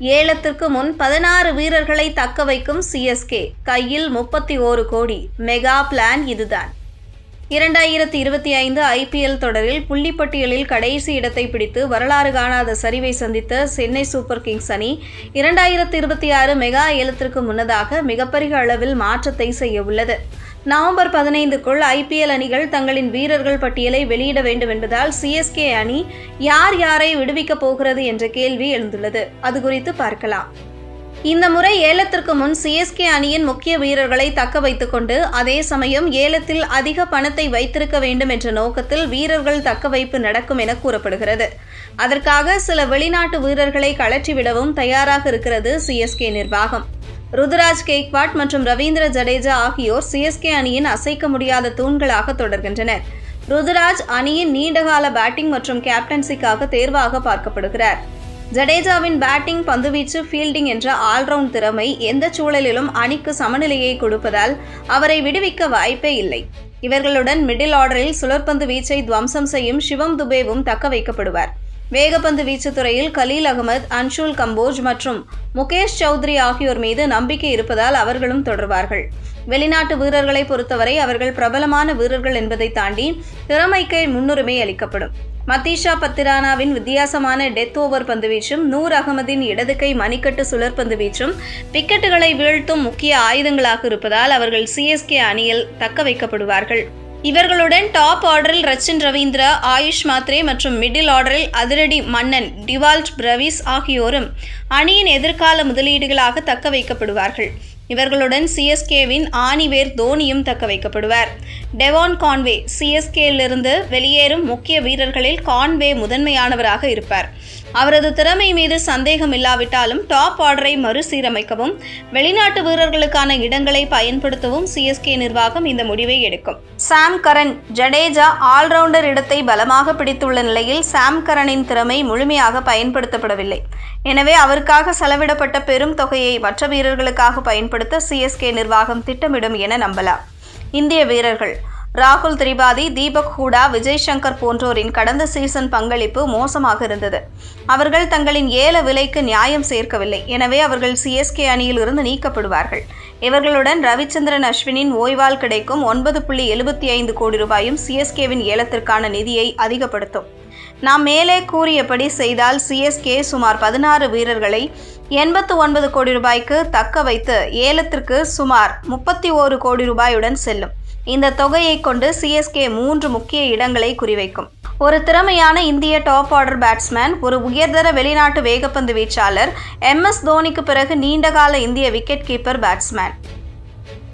ஏலத்திற்கு முன் பதினாறு வீரர்களை தக்க வைக்கும் சிஎஸ்கே கையில் முப்பத்தி ஓரு கோடி. மெகா பிளான் இதுதான். இரண்டாயிரத்தி இருபத்தி ஐந்து ஐபிஎல் தொடரில் புள்ளிப்பட்டியலில் கடைசி இடத்தை பிடித்து வரலாறு காணாத சரிவை சந்தித்த சென்னை சூப்பர் கிங்ஸ் அணி இரண்டாயிரத்தி இருபத்தி ஆறு மெகா ஏலத்திற்கு முன்னதாக மிகப்பெரிய அளவில் மாற்றத்தை செய்ய உள்ளது. நவம்பர் பதினைந்துக்குள் ஐபிஎல் அணிகள் தங்களின் வீரர்கள் பட்டியலை வெளியிட வேண்டும் என்பதால் சிஎஸ்கே அணி யார் யாரை விடுவிக்கப் போகிறது என்ற கேள்வி எழுந்துள்ளது. அது குறித்து பார்க்கலாம். இந்த முறை ஏலத்திற்கு முன் சிஎஸ்கே அணியின் முக்கிய வீரர்களை தக்க வைத்துக் கொண்டு அதே சமயம் ஏலத்தில் அதிக பணத்தை வைத்திருக்க வேண்டும் என்ற நோக்கத்தில் வீரர்கள் தக்க வைப்பு நடக்கும் என கூறப்படுகிறது. அதற்காக சில வெளிநாட்டு வீரர்களை கலற்றிவிடவும் தயாராக இருக்கிறது சிஎஸ்கே நிர்வாகம். ருதுராஜ் கேக்வாட் மற்றும் ரவீந்திர ஜடேஜா ஆகியோர் சிஎஸ்கே அணியின் அசைக்க முடியாத தூண்களாக தொடர்கின்றனர். ருதுராஜ் அணியின் நீண்டகால பேட்டிங் மற்றும் கேப்டன்சிக்காக தேர்வாக பார்க்கப்படுகிறார். ஜடேஜாவின் பேட்டிங் பந்துவீச்சு ஃபீல்டிங் என்ற ஆல்ரவுண்ட் திறமை எந்த சூழலிலும் அணிக்கு சமநிலையை கொடுப்பதால் அவரை விடுவிக்க வாய்ப்பே இல்லை. இவர்களுடன் மிடில் ஆர்டரில் சுழற்பந்து வீச்சை துவம்சம் செய்யும் சிவம் துபேவும் தக்க வைக்கப்படுவார். வேகப்பந்து வீச்சு துறையில் கலீல் அகமது அன்ஷுல் கம்போஜ் மற்றும் முகேஷ் சௌத்ரி ஆகியோர் மீது நம்பிக்கை இருப்பதால் அவர்களும் தொடர்வார்கள். வெளிநாட்டு வீரர்களை பொறுத்தவரை அவர்கள் பிரபலமான வீரர்கள் என்பதை தாண்டி திறமைக்கு முன்னுரிமை அளிக்கப்படும். மத்தீஷா பத்திரானாவின் வித்தியாசமான டெத் ஓவர் பந்துவீச்சும் நூர் அகமதின் இடது கை மணிக்கட்டு சுழற்பந்து வீச்சும் விக்கெட்டுகளை வீழ்த்தும் முக்கிய ஆயுதங்களாக இருப்பதால் அவர்கள் சிஎஸ்கே அணியில் தக்க வைக்கப்படுவார்கள். இவர்களுடன் டாப் ஆர்டரில் ரச்சின் ரவீந்திரா ஆயுஷ் மாத்ரே மற்றும் மிடில் ஆர்டரில் அதிரடி மன்னன் டிவால்ட் பிரவிஸ் ஆகியோரும் அணியின் எதிர்கால முதலீடுகளாக தக்க வைக்கப்படுவார்கள். இவர்களுடன் சிஎஸ்கேவின் ஆணிவேர் தோனியும் தக்க வைக்கப்படுவார் டெவான் கான்வே சிஎஸ்கேயிலிருந்து வெளியேறும் முக்கிய வீரர்களில் கான்வே முதன்மையானவராக இருப்பார். அவரது திறமை மீது சந்தேகம் இல்லாவிட்டாலும் டாப் ஆர்டரை மறுசீரமைக்கவும் வெளிநாட்டு வீரர்களுக்கான இடங்களை பயன்படுத்தவும் சிஎஸ்கே நிர்வாகம் இந்த முடிவை எடுக்கும். சாம் கரன் ஜடேஜா ஆல்ரவுண்டர் இடத்தை பலமாக பிடித்துள்ள நிலையில் சாம் கரனின் திறமை முழுமையாக பயன்படுத்தப்படவில்லை. எனவே அவருக்காக செலவிடப்பட்ட பெரும் தொகையை மற்ற வீரர்களுக்காக பயன்படுத்த சிஎஸ்கே நிர்வாகம் திட்டமிடும் என நம்பலாம். இந்திய வீரர்கள் ராகுல் திரிபாதி தீபக் ஹூடா விஜய் சங்கர் போன்றோரின் கடந்த சீசன் பங்களிப்பு மோசமாக இருந்தது. அவர்கள் தங்களின் ஏல விலைக்கு நியாயம் சேர்க்கவில்லை. எனவே அவர்கள் சிஎஸ்கே அணியில் இருந்து நீக்கப்படுவார்கள். இவர்களுடன் ரவிச்சந்திரன் அஸ்வினின் ஓய்வால் கிடைக்கும் ஒன்பது புள்ளி எழுபத்தி ஐந்து கோடி ரூபாயும் சிஎஸ்கேவின் ஏலத்திற்கான நிதியை அதிகப்படுத்தும். நாம் மேலே கூறியபடி செய்தால் சிஎஸ்கே சுமார் பதினாறு வீரர்களை எண்பத்து ஒன்பது கோடி ரூபாய்க்கு தக்க வைத்து ஏலத்திற்கு சுமார் முப்பத்தி ஓரு கோடி ரூபாயுடன் செல்லும். இந்த தொகையை கொண்டு சிஎஸ்கே மூன்று முக்கிய இடங்களை குறிவைக்கும். ஒரு திறமையான இந்திய டாப் ஆர்டர் பேட்ஸ்மேன் ஒரு உயர்தர வெளிநாட்டு வேகப்பந்து வீச்சாளர் எம் எஸ் தோனிக்கு பிறகு நீண்டகால இந்திய விக்கெட் கீப்பர் பேட்ஸ்மேன்